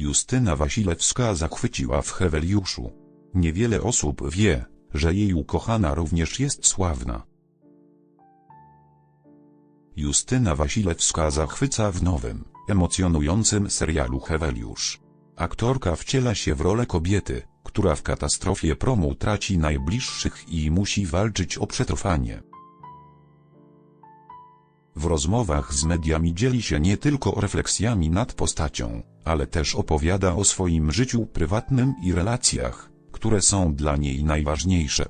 Justyna Wasilewska zachwyciła w Heweliuszu. Niewiele osób wie, że jej ukochana również jest sławna. Justyna Wasilewska zachwyca w nowym, emocjonującym serialu Heweliusz. Aktorka wciela się w rolę kobiety, która w katastrofie promu traci najbliższych i musi walczyć o przetrwanie. W rozmowach z mediami dzieli się nie tylko refleksjami nad postacią, ale też opowiada o swoim życiu prywatnym i relacjach, które są dla niej najważniejsze.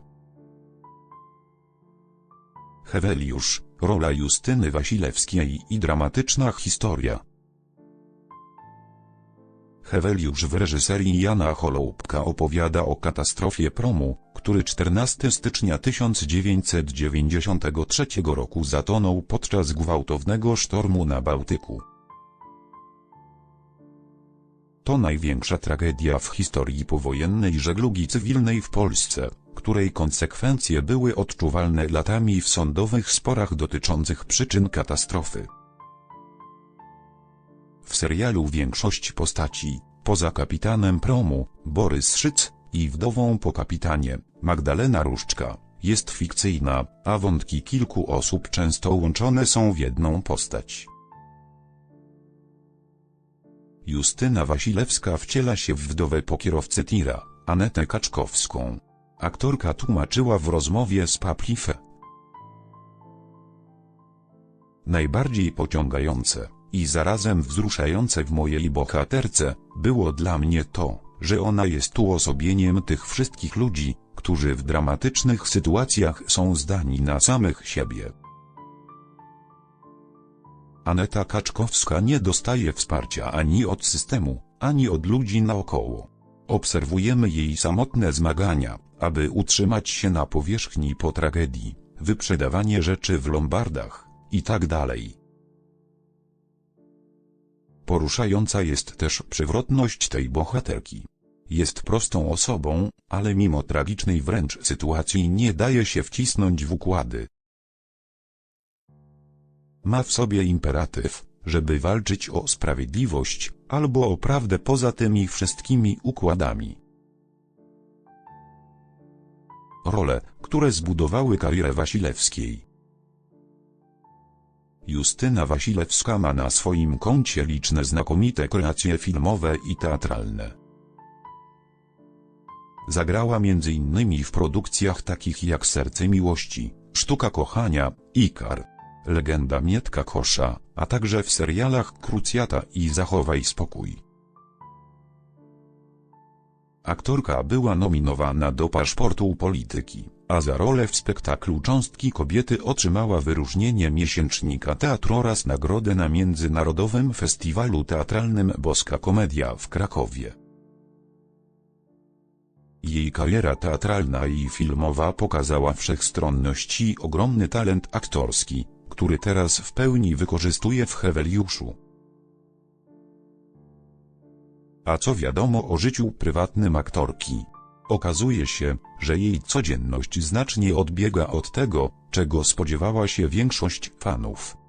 Heweliusz, rola Justyny Wasilewskiej i dramatyczna historia. Heweliusz w reżyserii Jana Holoubka opowiada o katastrofie promu, który 14 stycznia 1993 roku zatonął podczas gwałtownego sztormu na Bałtyku. To największa tragedia w historii powojennej żeglugi cywilnej w Polsce, której konsekwencje były odczuwalne latami w sądowych sporach dotyczących przyczyn katastrofy. W serialu większość postaci, poza kapitanem promu, Borys Szyc, i wdową po kapitanie, Magdalena Różczka, jest fikcyjna, a wątki kilku osób często łączone są w jedną postać. Justyna Wasilewska wciela się w wdowę po kierowcy tira, Anetę Kaczkowską. Aktorka tłumaczyła w rozmowie z Paplife. Najbardziej pociągające i zarazem wzruszające w mojej bohaterce było dla mnie to, że ona jest uosobieniem tych wszystkich ludzi, którzy w dramatycznych sytuacjach są zdani na samych siebie. Aneta Kaczkowska nie dostaje wsparcia ani od systemu, ani od ludzi naokoło. Obserwujemy jej samotne zmagania, aby utrzymać się na powierzchni po tragedii, wyprzedawanie rzeczy w lombardach, i tak. Poruszająca jest też przywrotność tej bohaterki. Jest prostą osobą, ale mimo tragicznej wręcz sytuacji nie daje się wcisnąć w układy. Ma w sobie imperatyw, żeby walczyć o sprawiedliwość, albo o prawdę poza tymi wszystkimi układami. Role, które zbudowały karierę Wasilewskiej. Justyna Wasilewska ma na swoim koncie liczne znakomite kreacje filmowe i teatralne. Zagrała m.in. w produkcjach takich jak Serce Miłości, Sztuka Kochania, Ikar, Legenda Mietka Kosza, a także w serialach Krucjata i Zachowaj Spokój. Aktorka była nominowana do paszportu polityki, a za rolę w spektaklu Cząstki Kobiety otrzymała wyróżnienie miesięcznika teatru oraz nagrodę na Międzynarodowym Festiwalu Teatralnym Boska Komedia w Krakowie. Jej kariera teatralna i filmowa pokazała wszechstronność i ogromny talent aktorski, który teraz w pełni wykorzystuje w Heweliuszu. A co wiadomo o życiu prywatnym aktorki? Okazuje się, że jej codzienność znacznie odbiega od tego, czego spodziewała się większość fanów.